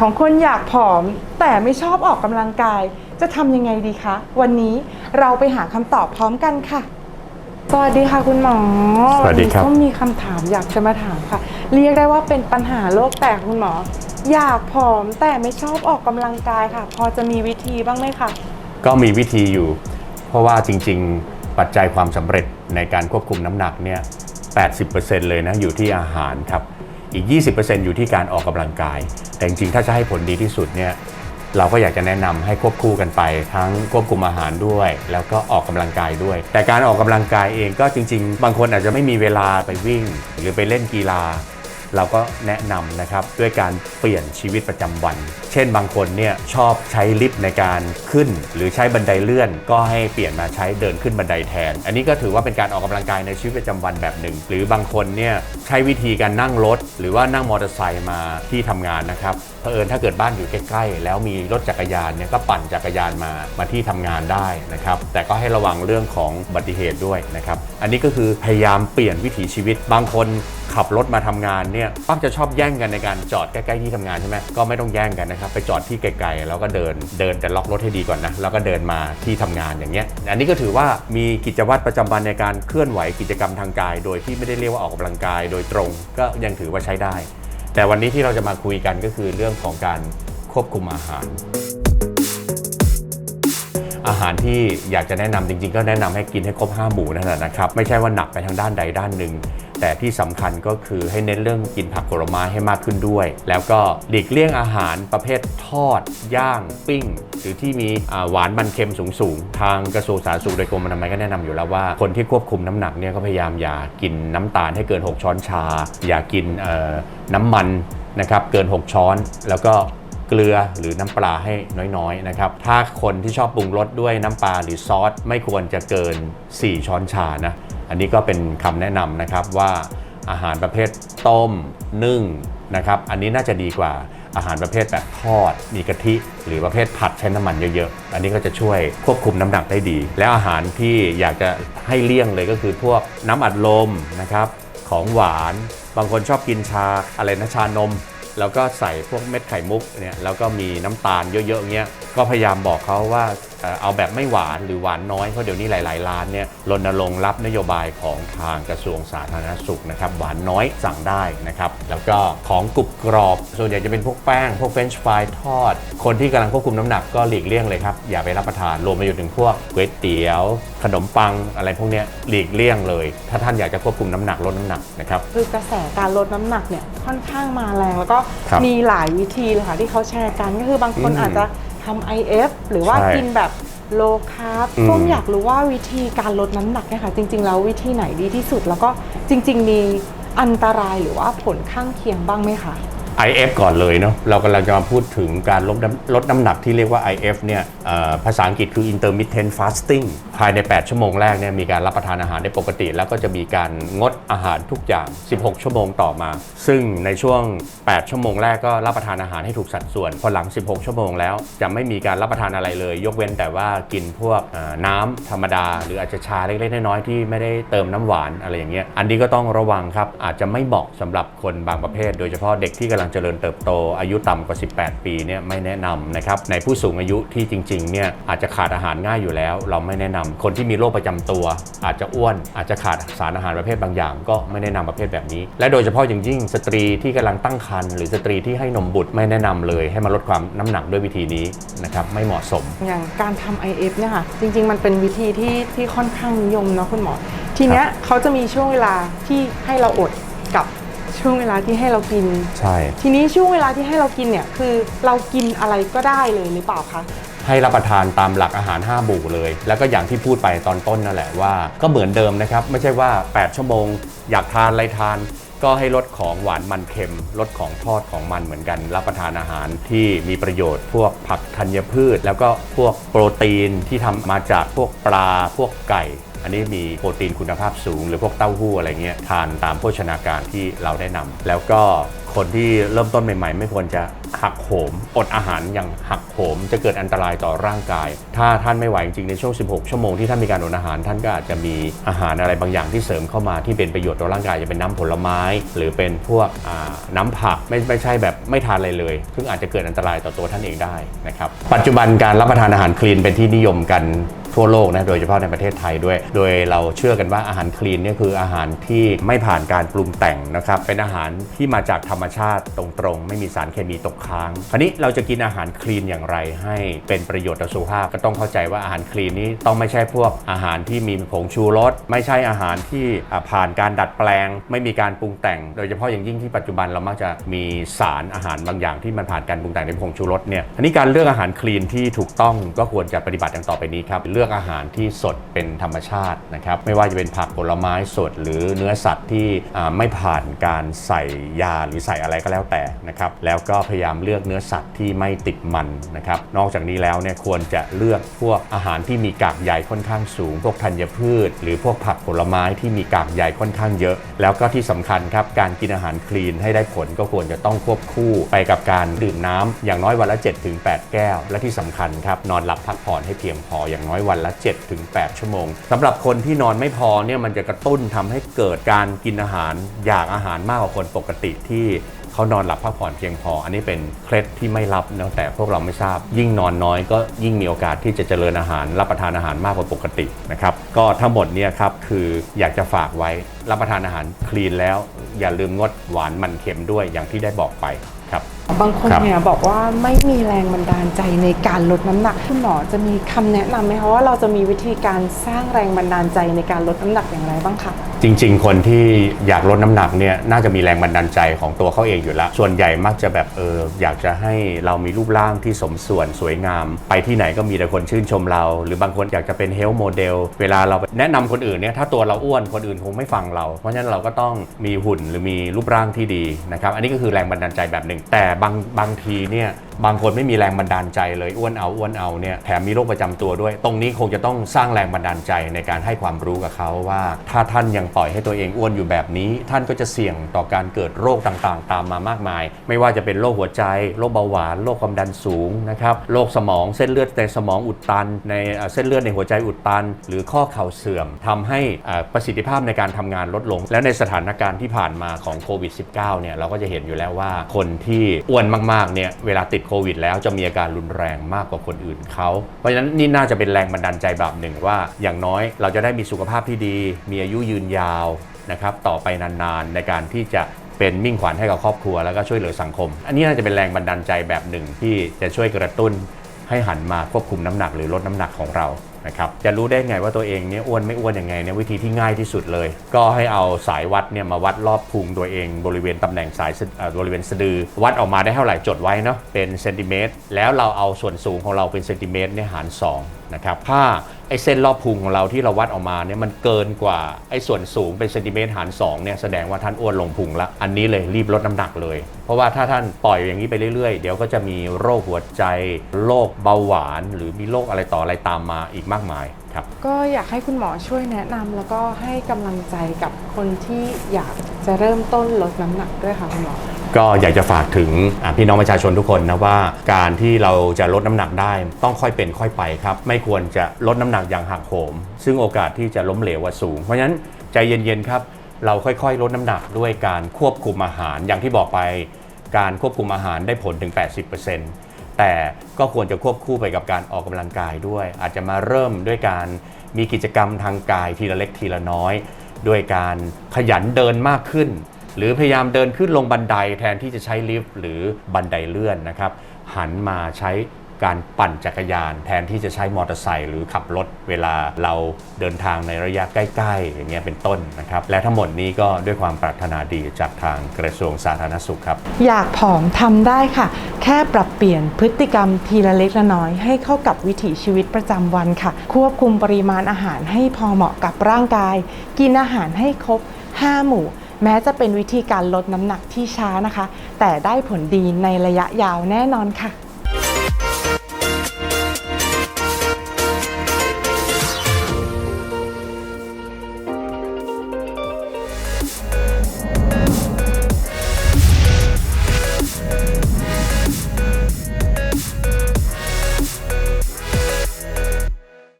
ของคนอยากผอม แต่ไม่ชอบออกกำลังกาย จะทำยังไงดีคะ วันนี้เราไปหาคำตอบพร้อมกันค่ะ สวัสดีค่ะคุณหมอสวัสดีครับ นนี้ก็มีคำถามอยากจะมาถามค่ะ เรียกได้ว่าเป็นปัญหาโลกแตกคุณหมอ อยากผอมแต่ไม่ชอบออกกำลังกายค่ะ พอจะมีวิธีบ้างไหมคะ ก็มีวิธีอยู่ เพราะว่าจริง ๆ ปัจจัยความสำเร็จในการควบคุมน้ำหนักเนี่ย 80%เลยนะอยู่ที่อาหารครับ อีก 20%อยู่ที่การออกกำลังกาย แต่จริงๆ ถ้าจะให้ผลดีที่สุดเนี่ยเราก็อยากจะแนะนำให้ควบคู่กันไป ทั้งควบคุมอาหารด้วย แล้วก็ออกกำลังกายด้วย แต่การออกกำลังกายเองก็จริง ๆ บางคนอาจจะไม่มีเวลาไปวิ่ง หรือไปเล่นกีฬา เราก็แนะนำนะครับด้วยการเปลี่ยนชีวิตประจำวัน เช่นบางคนเนี่ยชอบใช้ลิฟต์ในการขึ้น หรือใช้บันไดเลื่อน ก็ให้เปลี่ยนมาใช้เดินขึ้นบันไดแทน อันนี้ก็ถือว่าเป็นการออกกำลังกายในชีวิตประจำวันแบบหนึ่ง หรือบางคนเนี่ยใช้วิธีการนั่งรถ หรือว่านั่งมอเตอร์ไซค์มาที่ทำงานนะครับเผอิญถ้าเกิดบ้านอยู่ใกล้ๆ แล้วมีรถจักรยานเนี่ยก็ปั่นจักรยานมามาที่ทำงานได้นะครับแต่ก็ให้ระวังเรื่องของอุบัติเหตุด้วยนะครับอันนี้ก็คือพยายามเปลี่ยนวิถีชีวิตบางคน ขับรถมาทำงานเนี่ยปั๊บจะชอบแย่งกันในการจอดใกล้ๆที่ทำงานใช่ไหมก็ไม่ต้องแย่งกันนะครับไปจอดที่ไกลๆแล้วก็เดินเดินแต่ล็อกรถให้ดีก่อนนะแล้วก็เดินมาที่ทำงานอย่างเงี้ยอันนี้ก็ถือว่ามีกิจวัตรประจำวันในการเคลื่อนไหวกิจกรรมทางกาย โดยที่ไม่ได้เรียกว่าออกกำลังกาย โดยตรงก็ยังถือว่าใช้ได้ แต่วันนี้ที่เราจะมาคุยกันก็คือเรื่องของการควบคุมอาหารอาหารที่อยากจะแนะนำจริงๆ ก็แนะนำให้กินให้ครบ 5 หมู่นั่นแหละนะครับ ไม่ใช่ว่าหนักไปทางด้านใดด้านหนึ่ง แต่ที่สำคัญก็คือให้เน้นเรื่องกินผักผลไม้ให้มากขึ้นด้วย แล้วก็หลีกเลี่ยงอาหารประเภททอด ย่าง ปิ้ง หรือที่มีหวานมันเค็มสูงๆ ทางกระทรวงสาธารณสุขโดยกรมอนามัยก็แนะนำอยู่แล้วว่าคนที่ควบคุมน้ำหนักเนี่ยก็พยายามอย่ากินน้ำตาลให้เกิน 6 ช้อนชา อย่ากินน้ำมันนะครับเกิน 6 ช้อนแล้วก็เกลือหรือน้ำปลาให้น้อยๆนะครับ ถ้าคนที่ชอบปรุงรสด้วยน้ำปลาหรือซอส ไม่ควรจะเกิน 4 ช้อนชานะ อันนี้ก็เป็นคำแนะนำนะครับว่าอาหารประเภทต้มนึ่งนะครับอันนี้น่าจะดีกว่าอาหารประเภทแบบทอด มีกะทิ หรือประเภทผัดใช้น้ำมันเยอะๆ อันนี้ก็จะช่วยควบคุมน้ำหนักได้ดี และอาหารที่อยากจะให้เลี่ยงเลยก็คือพวกน้ำอัดลมนะครับของหวานบางคนชอบกินชาอะไรนะชานม แล้วก็ใส่พวกเม็ดไข่มุกเนี่ยแล้วก็มีน้ำตาลเยอะๆเงี้ยก็พยายามบอกเขาว่า เอ่อเอาแบบไม่หวานหรือหวานน้อย เพราะเดี๋ยวนี้หลาย ๆ ร้านเนี่ยรณรงค์รับนโยบายของทางกระทรวงสาธารณสุขนะครับหวานน้อยสั่งได้นะครับ แล้วก็ของกรุบกรอบ ส่วนใหญ่จะเป็นพวกแป้ง พวกเฟรนช์ฟรายทอด คนที่กำลังควบคุมน้ำหนักก็หลีกเลี่ยงเลยครับ อย่าไปรับประทานรวมไปจนถึงพวกก๋วยเตี๋ยว ขนมปังอะไรพวกเนี้ยหลีกเลี่ยงเลย ถ้าท่านอยากจะควบคุมน้ำหนักลดน้ำหนักนะครับคือกระแสการลดน้ำหนักเนี่ยค่อนข้างมาแรงแล้วก็ครับมีหลายวิธีเลยค่ะที่เขาแชร์กันก็คือบางคนอืมอาจจะ ทำ IF หรือว่าใช่กินแบบโลคาร์บอืม ส้มอยากรู้ว่าวิธีการลดน้ำหนักเนี่ยค่ะ จริง ๆ แล้ววิธีไหนดีที่สุดแล้วก็จริง ๆ มีอันตรายหรือว่าผลข้างเคียงบ้างไหมคะ IF ก่อนเลยเนาะเรากำลังจะมาพูดถึงการลดลดน้ำหนักที่เรียกว่า IF เนี่ยภาษาอังกฤษคือ intermittent fasting ภายใน 8 ชั่วโมงแรกเนี่ยมีการรับประทานอาหารได้ปกติ แล้วก็จะมีการงดอาหารทุกอย่าง 16 ชั่วโมงต่อมา ซึ่งในช่วง 8 ชั่วโมงแรกก็รับประทานอาหารให้ถูกสัดส่วน พอหลัง 16 ชั่วโมงแล้วจะไม่มีการรับประทานอะไรเลย ยกเว้นแต่ว่ากินพวกน้ำธรรมดา หรืออาจจะชาเล็กๆน้อยๆที่ไม่ได้เติมน้ำหวานอะไรอย่างเงี้ยอันนี้ก็ต้องระวังครับอาจจะไม่เหมาะสำหรับคนบางประเภท โดยเฉพาะเด็กที่กำลังเจริญเติบโตอายุต่ำกว่า 18 ปีเนี่ยไม่แนะนำนะครับในผู้สูงอายุที่จริงๆเนี่ยอาจจะขาดอาหารง่ายอยู่แล้ว เราไม่แนะนำคนที่มีโรคประจำตัว อาจจะอ้วนอาจจะขาดสารอาหารประเภทบางอย่าง ก็ไม่แนะนำประเภทแบบนี้ และโดยเฉพาะอย่างยิ่งสตรีที่กำลังตั้งครรภ์หรือสตรีที่ให้นมบุตรไม่แนะนำเลย ให้มาลดความน้ำหนักด้วยวิธีนี้นะครับไม่เหมาะสม อย่างการทำ IF เนี่ยค่ะจริง ๆ มันเป็นวิธีที่ที่ค่อนข้างนิยมเนาะคุณหมอ ทีเนี้ยเขาจะมีช่วงเวลาที่ให้เราอดกับ ช่วงเวลาที่ให้เรากิน ใช่ ทีนี้ช่วงเวลาที่ให้เรากินเนี่ยคือเรากินอะไรก็ได้เลยหรือเปล่าคะให้รับประทานตามหลักอาหาร5หมู่เลย แล้วก็อย่างที่พูดไปตอนต้นนั่นแหละว่า ก็เหมือนเดิมนะครับ ไม่ใช่ว่า 8 ชั่วโมง อยากทานอะไรทาน ก็ให้ลดของหวานมันเค็ม ลดของทอดของมันเหมือนกัน รับประทานอาหารที่มีประโยชน์ พวกผักธัญพืช แล้วก็พวกโปรตีนที่ทำมาจากพวกปลาพวกไก่ อันนี้มีโปรตีนคุณภาพสูง หรือพวกเต้าหู้อะไรเงี้ยทานตามโภชนาการที่เราแนะนำแล้วก็คนที่เริ่มต้นใหม่ ๆ ไม่ควรจะหักโหมอดอาหารอย่างหักโหมจะเกิดอันตรายต่อร่างกาย ถ้าท่านไม่ไหวจริงๆในช่วง 16 ชั่วโมงที่ท่านมีการอดอาหาร ท่านก็อาจจะมีอาหารอะไรบางอย่างที่เสริมเข้ามาที่เป็นประโยชน์ต่อร่างกายจะเป็นน้ำผลไม้ หรือเป็นพวกน้ำผักไม่ไม่ใช่แบบไม่ทานอะไรเลย ซึ่งอาจจะเกิดอันตรายต่อตัวท่านเองได้นะครับปัจจุบันการรับประทานอาหารคลีนเป็นที่นิยมกัน ทั่วโลกนะโดยเฉพาะในประเทศไทยด้วย โดยเราเชื่อกันว่าอาหารคลีนเนี่ยคืออาหารที่ไม่ผ่านการปรุงแต่งนะครับเป็นอาหารที่มาจากธรรมชาติตรงๆ ไม่มีสารเคมีตกค้างคราวนี้เราจะกินอาหารคลีนอย่างไรให้เป็นประโยชน์ต่อสุขภาพก็ต้องเข้าใจว่าอาหารคลีนนี้ต้องไม่ใช่พวกอาหารที่มีผงชูรสไม่ใช่อาหารที่ผ่านการดัดแปลง ไม่มีการปรุงแต่ง โดยเฉพาะอย่างยิ่งที่ปัจจุบันเรามักจะมีสารอาหารบางอย่างที่มันผ่านการปรุงแต่งในผงชูรสเนี่ยอันนี้การเลือกอาหารคลีนที่ถูกต้องก็ควรจะปฏิบัติอย่างต่อไปนี้ครับเลือกอาหารที่สดเป็นธรรมชาตินะครับไม่ว่าจะเป็นผักผลไม้สด หรือเนื้อสัตว์ที่ไม่ผ่านการใส่ยาหรือใส่อะไรก็แล้วแต่นะครับแล้วก็พยายามเลือกเนื้อสัตว์ที่ไม่ติดมันนะครับนอกจากนี้แล้วเนี่ยควรจะเลือกพวกอาหารที่มีกากใยค่อนข้างสูง พวกธัญพืช หรือพวกผักผลไม้ที่มีกากใยค่อนข้างเยอะ แล้วก็ที่สำคัญครับการกินอาหารคลีนให้ได้ผลก็ควรจะต้องควบคู่ไปกับการดื่มน้ำอย่างน้อยวันละ 7-8 แก้ว และที่สำคัญครับนอนหลับพักผ่อนให้เพียงพออย่างน้อยวันละ 7-8 ชั่วโมงสำหรับคนที่นอนไม่พอเนี่ยมันจะกระตุ้นทำให้เกิดการกินอาหารอยากอาหารมากกว่าคนปกติที่เขานอนหลับพักผ่อนเพียงพอ อันนี้เป็นเคล็ดที่ไม่ลับนะแต่พวกเราไม่ทราบ ยิ่งนอนน้อยก็ยิ่งมีโอกาสที่จะเจริญอาหาร รับประทานอาหารมากกว่าปกตินะครับ ก็ทั้งหมดเนี่ยครับคืออยากจะฝากไว้รับประทานอาหารคลีนแล้ว อย่าลืมงดหวานมันเค็มด้วยอย่างที่ได้บอกไป บางคนเนี่ยบอกว่าไม่มีแรงบันดาลใจในการลดน้ำหนักคุณหมอจะมีคำแนะนำไหมคะว่าเราจะมีวิธีการสร้างแรงบันดาลใจในการลดน้ำหนักอย่างไรบ้างคะจริง ๆ คนที่อยากลดน้ำหนักเนี่ยน่าจะมีแรงบันดาลใจของตัวเขาเองอยู่แล้ว ส่วนใหญ่มักจะแบบเอออยากจะให้เรามีรูปร่างที่สมส่วนสวยงาม ไปที่ไหนก็มีแต่คนชื่นชมเรา หรือบางคนอยากจะเป็นเฮลท์โมเดลเวลาเราแนะนำคนอื่นเนี่ยถ้าตัวเราอ้วนคนอื่นคงไม่ฟังเรา เพราะฉะนั้นเราก็ต้องมีหุ่นหรือมีรูปร่างที่ดีนะครับอันนี้ก็คือแรงบันดาลใจแบบหนึ่งแต่บางบางทีเนี่ย บางคนไม่มีแรงบันดาลใจเลยอ้วนเอาอ้วนเอาเนี่ยแถมมีโรคประจำตัวด้วย ตรงนี้คงจะต้องสร้างแรงบันดาลใจในการให้ความรู้กับเขาว่า ถ้าท่านยังปล่อยให้ตัวเองอ้วนอยู่แบบนี้ ท่านก็จะเสี่ยงต่อการเกิดโรคต่างๆ ตามมามากมาย ไม่ว่าจะเป็นโรคหัวใจโรคเบาหวานโรคความดันสูงนะครับโรคสมองเส้นเลือดในสมองอุดตัน ในเส้นเลือดในหัวใจอุดตัน หรือข้อเข่าเสื่อมทำให้อ่อประสิทธิภาพในการทำงานลดลง และในสถานการณ์ที่ผ่านมาของโควิด -19 เนี่ยเราก็จะเห็นอยู่แล้วว่าคนที่อ้วนมากๆเนี่ยเวลาติดโควิดแล้วจะมีอาการรุนแรงมากกว่าคนอื่นเขา เพราะฉะนั้นนี่น่าจะเป็นแรงบันดาลใจแบบหนึ่งว่า อย่างน้อยเราจะได้มีสุขภาพที่ดี มีอายุยืนยาวนะครับต่อไปนานๆ ในการที่จะเป็นมิ่งขวัญให้กับครอบครัวแล้วก็ช่วยเหลือสังคม อันนี้น่าจะเป็นแรงบันดาลใจแบบหนึ่งที่จะช่วยกระตุ้นให้หันมาควบคุมน้ำหนักหรือลดน้ำหนักของเรา นะครับจะรู้ได้ไงว่าตัวเองเนี่ยอ้วนไม่อ้วนยังไงเนี่ยวิธีที่ง่ายที่สุดเลย ก็ให้เอาสายวัดเนี่ยมาวัดรอบพุงตัวเอง บริเวณตำแหน่งสายบริเวณสะดือ วัดออกมาได้เท่าไหร่จดไว้เนาะเป็นเซนติเมตรแล้วเราเอาส่วนสูงของเราเป็นเซนติเมตรเนี่ยหาร2นะครับถ้า ไอ้เส้นรอบพุงของเราที่เราวัดออกมาเนี่ยมันเกินกว่าไอ้ส่วนสูงเป็นเซนติเมตรหาร2เนี่ยแสดงว่าท่านอ้วนลงพุงละอันนี้เลยรีบลดน้ำหนักเลย เพราะว่าถ้าท่านปล่อยอย่างนี้ไปเรื่อยๆ เดี๋ยวก็จะมีโรคหัวใจ โรคเบาหวาน หรือมีโรคอะไรต่ออะไรตามมาอีกมากมายครับ ก็อยากให้คุณหมอช่วยแนะนำแล้วก็ให้กำลังใจกับคนที่อยากจะเริ่มต้นลดน้ำหนักด้วยค่ะคุณหมอ ก็อยากจะฝากถึงพี่น้องประชาชนทุกคนนะว่าการที่เราจะลดน้ำหนักได้ต้องค่อยเป็นค่อยไปครับไม่ควรจะลดน้ำหนักอย่างหักโหม ซึ่งโอกาสที่จะล้มเหลวสูง เพราะฉะนั้นใจเย็นๆครับเราค่อยๆ ลดน้ำหนักด้วยการควบคุมอาหารอย่างที่บอกไป การควบคุมอาหารได้ผลถึง 80%แต่ก็ควรจะควบคู่ไปกับการออกกำลังกายด้วย อาจจะมาเริ่มด้วยการมีกิจกรรมทางกายทีละเล็กทีละน้อย ด้วยการขยันเดินมากขึ้น หรือพยายามเดินขึ้นลงบันไดแทนที่จะใช้ลิฟต์หรือบันไดเลื่อนนะครับ หันมาใช้การปั่นจักรยาน แทนที่จะใช้มอเตอร์ไซค์หรือขับรถเวลาเราเดินทางในระยะใกล้ๆ อย่างเงี้ยเป็นต้นนะครับ และทั้งหมดนี้ก็ด้วยความปรารถนาดีจากทางกระทรวงสาธารณสุขครับ อยากผอมทำได้ค่ะ แค่ปรับเปลี่ยนพฤติกรรมทีละเล็กละน้อยให้เข้ากับวิถีชีวิตประจำวันค่ะ ควบคุมปริมาณอาหารให้พอเหมาะกับร่างกาย กินอาหารให้ครบ 5 หมู่ แม้จะเป็นวิธีการลดน้ำหนักที่ช้านะคะ แต่ได้ผลดีในระยะยาวแน่นอนค่ะ